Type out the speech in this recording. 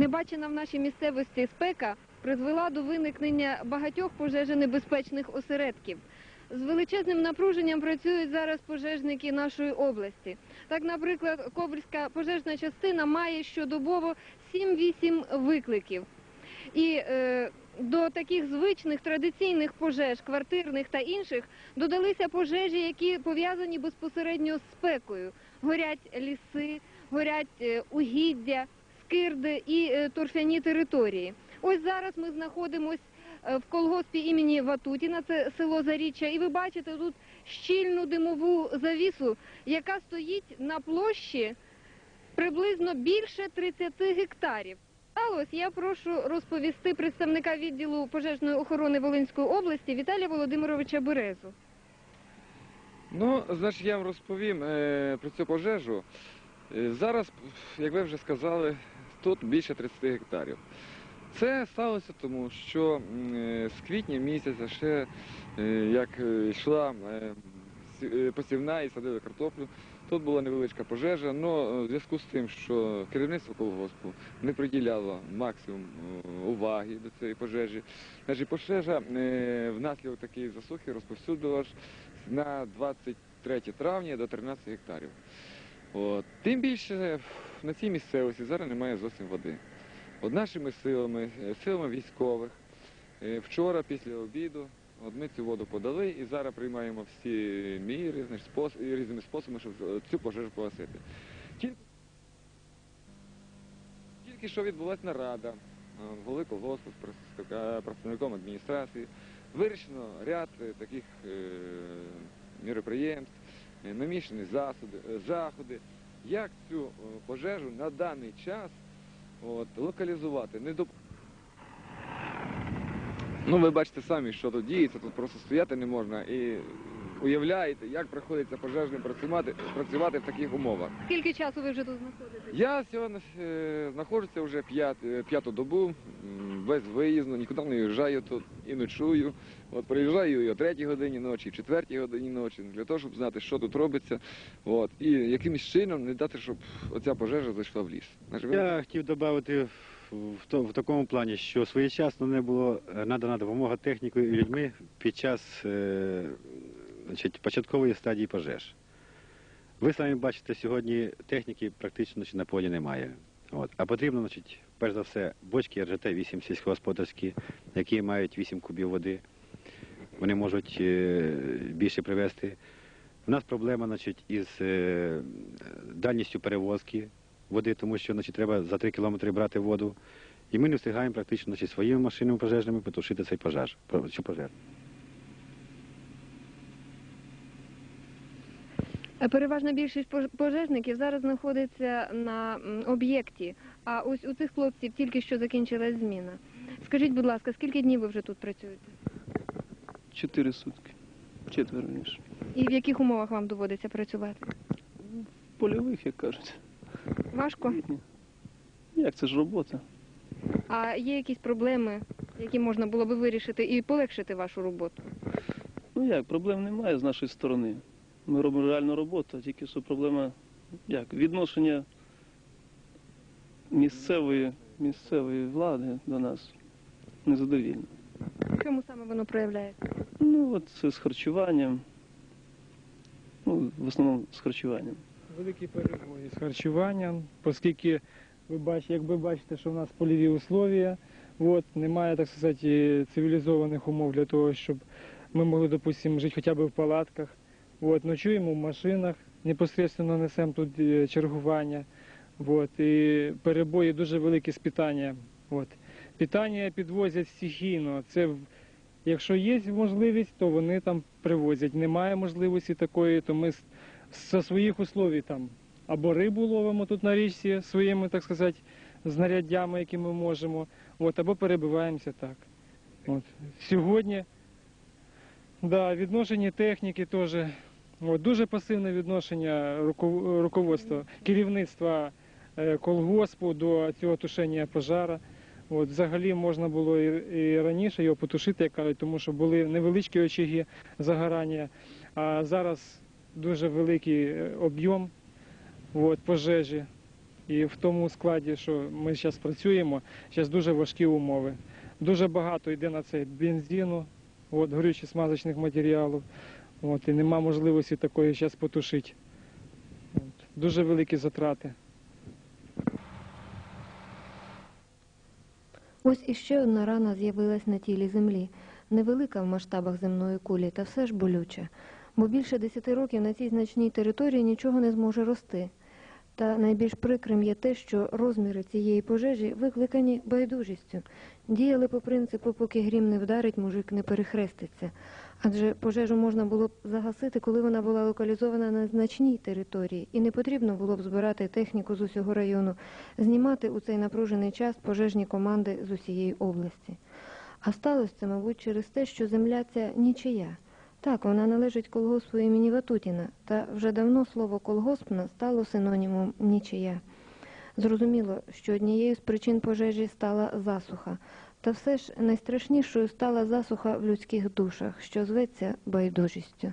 Небачена в нашій місцевості спека призвела до виникнення багатьох пожежонебезпечних осередків. З величезним напруженням працюють зараз пожежники нашої області. Так, наприклад, Ковальська пожежна частина має щодобово 7-8 викликів. І е, до таких звичних традиційних пожеж, квартирних та інших, додалися пожежі, які пов'язані безпосередньо з спекою. Горять ліси, горять е, угіддя, скирди і е, торфяні території. Ось зараз ми знаходимось е, в колгоспі імені Ватутіна, це село Заріччя, і ви бачите тут щільну димову завісу, яка стоїть на площі приблизно більше 30 гектарів. Сталось, я прошу розповісти представника відділу пожежної охорони Волинської області Віталія Володимировича Березу. Ну, значить, я вам розповім е, про цю пожежу. Зараз, як ви вже сказали, тут більше 30 гектарів. Це сталося тому, що е, з квітня місяця ще е, як е, йшла сі- посівна і садили картоплю. Тут була невеличка пожежа, але в зв'язку з тим, що керівництво колгоспу не приділяло максимум уваги до цієї пожежі. Значить, пожежа внаслідок такої засухи розповсюдилась на 23 травня до 13 гектарів. От. Тим більше на цій місцевості зараз немає зовсім води. От нашими силами, е, силами військових, е, вчора після обіду от ми цю воду подали і зараз приймаємо всі міри різними способами, щоб е, цю пожежу погасити. Тільки, Тільки що відбулася нарада голови колгоспу з представником адміністрації. Вирішено ряд таких міроприємств, наміщені засуди, е, заходи, як цю е, пожежу на даний час от, локалізувати. Не доп... Ну, ви бачите самі, що тут діється, тут просто стояти не можна і уявляєте, як приходиться пожежним працювати, працювати в таких умовах. Скільки часу ви вже тут знаходитесь? Я сьогодні е, знаходжуся вже п'ят, е, п'яту добу, м, безвиїзно, нікуди не виїжджаю тут і ночую. От приїжджаю і о третій годині ночі, і четвертій годині ночі, для того, щоб знати, що тут робиться. От, і якимось чином не дати, щоб оця пожежа зайшла в ліс. Я хотів додати в, то- в такому плані, що своєчасно не було е, надана допомога технікою і людьми під час е, значить, початкової стадії пожеж. Ви самі бачите, сьогодні техніки практично значить, на полі немає. От. А потрібно, значить, перш за все, бочки РЖТ-8 сільськогосподарські, які мають 8 кубів води. Вони можуть е, більше привезти. У нас проблема значить, із е, дальністю перевозки води, тому що значить, треба за 3 кілометри брати воду. І ми не встигаємо практично значить, своїми машинами пожежними потушити цей пожеж. Цю пожежу. Переважна більшість пож- пожежників зараз знаходиться на об'єкті. А ось у цих хлопців тільки що закінчилась зміна. Скажіть, будь ласка, скільки днів ви вже тут працюєте? Чотири сутки. Четверо ніж. І в яких умовах вам доводиться працювати? Польових, як кажуть. Важко? Як це ж робота? А є якісь проблеми, які можна було би вирішити і полегшити вашу роботу? Ну як, проблем немає з нашої сторони. Ми робимо реальну роботу, а тільки що проблема як? Відношення місцевої, місцевої влади до нас незадовільне. В чому саме воно проявляється? Ну, от це з харчуванням. Ну, в основному з харчуванням. великі перебої з харчуванням, оскільки ви бачите, як ви бачите, що в нас польові условия, от, немає, так сказати, цивілізованих умов для того, щоб ми могли, допустимо, жити хоча б в палатках. От, ночуємо в машинах, непосередньо несемо тут е, чергування. От, і перебої дуже великі з питанням. От. Питання підвозять стихійно. Це якщо є можливість, то вони там привозять. Немає можливості такої, то ми з- зі своїх условій там або рибу ловимо тут на річці своїми, так сказати, знаряддями, які ми можемо, от, або перебиваємося так. От. Сьогодні да, відношення техніки теж. Дуже пасивне відношення руководства, керівництва е, колгоспу до цього тушення пожара. Взагалі можна було і, раніше його потушити, як кажуть, тому що були невеличкі очаги загорання, а зараз дуже великий е, об'єм пожежі. І в тому складі, що ми зараз працюємо, зараз дуже важкі умови. Дуже багато йде на це бензину, от, горючих смазочних матеріалів. От, і нема можливості такої зараз потушити. От, дуже великі затрати. Ось іще одна рана з'явилась на тілі землі. Невелика в масштабах земної кулі, та все ж болюча. Бо більше десяти років на цій значній території нічого не зможе рости. Та найбільш прикрим є те, що розміри цієї пожежі викликані байдужістю. Діяли по принципу, поки грім не вдарить, мужик не перехреститься. Адже пожежу можна було б загасити, коли вона була локалізована на значній території, і не потрібно було б збирати техніку з усього району, знімати у цей напружений час пожежні команди з усієї області. А сталося це, мабуть, через те, що земля ця нічия. Так, вона належить колгоспу імені Ватутіна, та вже давно слово колгоспна стало синонімом нічия. Зрозуміло, що однією з причин пожежі стала засуха, та все ж найстрашнішою стала засуха в людських душах, що зветься байдужістю.